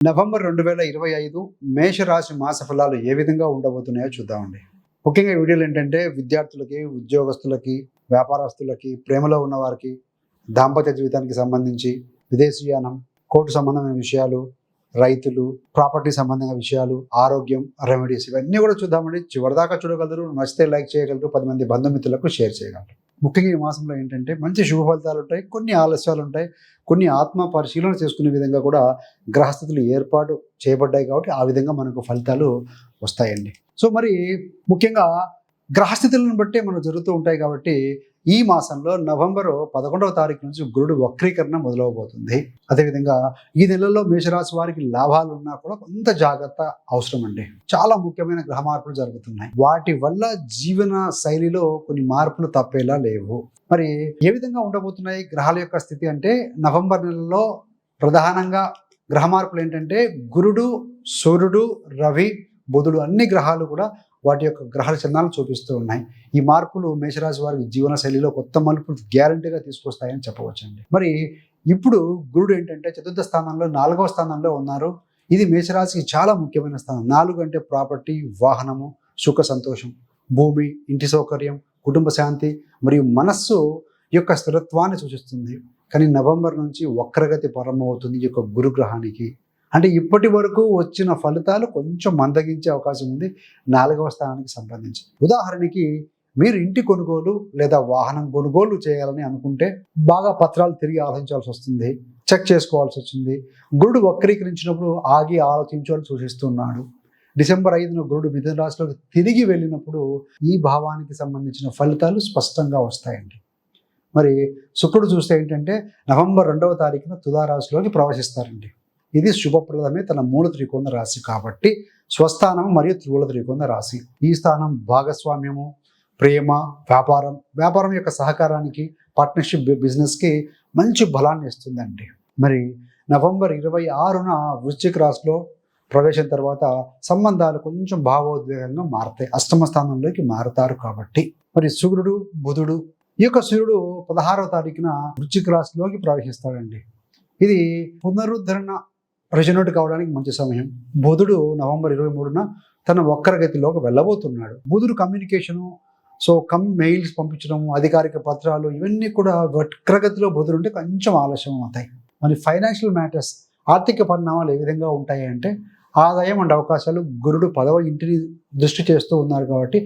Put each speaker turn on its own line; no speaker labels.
November రెండు వేల ఇరవై ఐదు మేషరాశి మాస ఫలాలు ఏ విధంగా ఉండబోతున్నాయో చూద్దామండి. ముఖ్యంగా వీడియోలు ఏంటంటే విద్యార్థులకి ఉద్యోగస్తులకి వ్యాపారస్తులకి ప్రేమలో ఉన్నవారికి దాంపత్య జీవితానికి సంబంధించి విదేశీయానం కోర్టు సంబంధమైన విషయాలు రైతులు ప్రాపర్టీ సంబంధమైన విషయాలు ఆరోగ్యం రెమెడీస్ ఇవన్నీ కూడా చూద్దామండి. చివరిదాకా చూడగలరు నచ్చితే లైక్ చేయగలరు పది మంది బంధుమిత్రులకు షేర్ చేయగలరు. ముఖ్యంగా ఈ మాసంలో ఏంటంటే మంచి శుభ ఫలితాలు ఉంటాయి కొన్ని ఆలస్యాలు ఉంటాయి కొన్ని ఆత్మ పరిశీలన చేసుకునే విధంగా కూడా గ్రహస్థితులు ఏర్పాటు చేయబడ్డాయి కాబట్టి ఆ విధంగా మనకు ఫలితాలు వస్తాయండి. సో మరి ముఖ్యంగా గ్రహస్థితులను బట్టే మనం జరుగుతూ ఉంటాయి కాబట్టి ఈ మాసంలో నవంబర్ పదకొండవ తారీఖు నుంచి గురుడు వక్రీకరణ మొదలవబోతుంది. అదేవిధంగా ఈ నెలలో మేషరాశి వారికి లాభాలు ఉన్నా కూడా కొంత జాగ్రత్త అవసరం అండి చాలా ముఖ్యమైన గ్రహ మార్పులు జరుగుతున్నాయి. వాటి వల్ల జీవన శైలిలో కొన్ని మార్పులు తప్పేలా లేవు. మరి ఏ విధంగా ఉండబోతున్నాయి గ్రహాల యొక్క స్థితి అంటే నవంబర్ నెలలో ప్రధానంగా గ్రహ మార్పులు ఏంటంటే గురుడు సూర్యుడు రవి బుధుడు అన్ని గ్రహాలు కూడా వాటి యొక్క గ్రహాల చిహ్నాలు చూపిస్తూ ఉన్నాయి. ఈ మార్పులు మేషరాశి వారికి జీవన శైలిలో కొత్త మలుపులు గ్యారంటీగా తీసుకొస్తాయని చెప్పవచ్చండి. మరి ఇప్పుడు గురుడు ఏంటంటే చతుర్థ స్థానంలో నాలుగవ స్థానంలో ఉన్నారు. ఇది మేషరాశికి చాలా ముఖ్యమైన స్థానం. నాలుగు అంటే ప్రాపర్టీ వాహనము సుఖ సంతోషం భూమి ఇంటి సౌకర్యం కుటుంబ శాంతి మరియు మనస్సు యొక్క స్థిరత్వాన్ని సూచిస్తుంది. కానీ నవంబర్ నుంచి వక్రగతి ప్రారంభమవుతుంది ఈ యొక్క గురుగ్రహానికి. అంటే ఇప్పటి వరకు వచ్చిన ఫలితాలు కొంచెం మందగించే అవకాశం ఉంది. నాలుగవ స్థానానికి సంబంధించి. ఉదాహరణకి మీరు ఇంటి కొనుగోలు లేదా వాహనం కొనుగోలు చేయాలని అనుకుంటే బాగా పత్రాలు తిరిగి ఆలోచించాల్సి వస్తుంది. చెక్ చేసుకోవాల్సి వచ్చింది. గురుడు వక్రీకరించినప్పుడు ఆగి ఆలోచించాలని సూచిస్తున్నాడు. డిసెంబర్ ఐదున గురుడు మిథున రాశిలోకి తిరిగి వెళ్ళినప్పుడు ఈ భావానికి సంబంధించిన ఫలితాలు స్పష్టంగా వస్తాయండి. మరి శుక్రుడు చూస్తే ఏంటంటే నవంబర్ రెండవ తారీఖున తులారాశిలోకి ప్రవేశిస్తారండి. ఇది శుభప్రదమే తన మూల త్రికోణ రాశి కాబట్టి స్వస్థానం మరియు త్రిమూల త్రికోణ రాశి. ఈ స్థానం భాగస్వామ్యము ప్రేమ వ్యాపారం వ్యాపారం యొక్క సహకారానికి పార్ట్నర్షిప్ బిజినెస్కి మంచి బలాన్ని ఇస్తుందండి. మరి నవంబర్ ఇరవై ఆరున వృశ్చిక రాశిలో ప్రవేశం తర్వాత సంబంధాలు కొంచెం భావోద్వేగంగా మారతాయి. అష్టమ స్థానంలోకి మారుతారు కాబట్టి. మరి సూర్యుడు బుధుడు ఈ యొక్క సూర్యుడు పదహారవ తారీఖున వృశ్చిక రాశిలోకి ప్రవేశిస్తాడండి. ఇది పునరుద్ధరణ ప్రజనుడు కావడానికి మంచి సమయం. బుధుడు నవంబర్ ఇరవై మూడున తన వక్రగతిలోకి వెళ్ళబోతున్నాడు. బుధుడు కమ్యూనికేషను సో కమ్ మెయిల్స్ పంపించడం అధికారిక పత్రాలు ఇవన్నీ కూడా వక్రగతిలో బుధుడు ఉంటే కొంచెం ఆలస్యం అవుతాయి. మరి ఫైనాన్షియల్ మ్యాటర్స్ ఆర్థిక పరిణామాలు ఏ విధంగా ఉంటాయి అంటే ఆదాయం అండ్ అవకాశాలు గురుడు పదవ ఇంటిని దృష్టి చేస్తూ ఉన్నారు కాబట్టి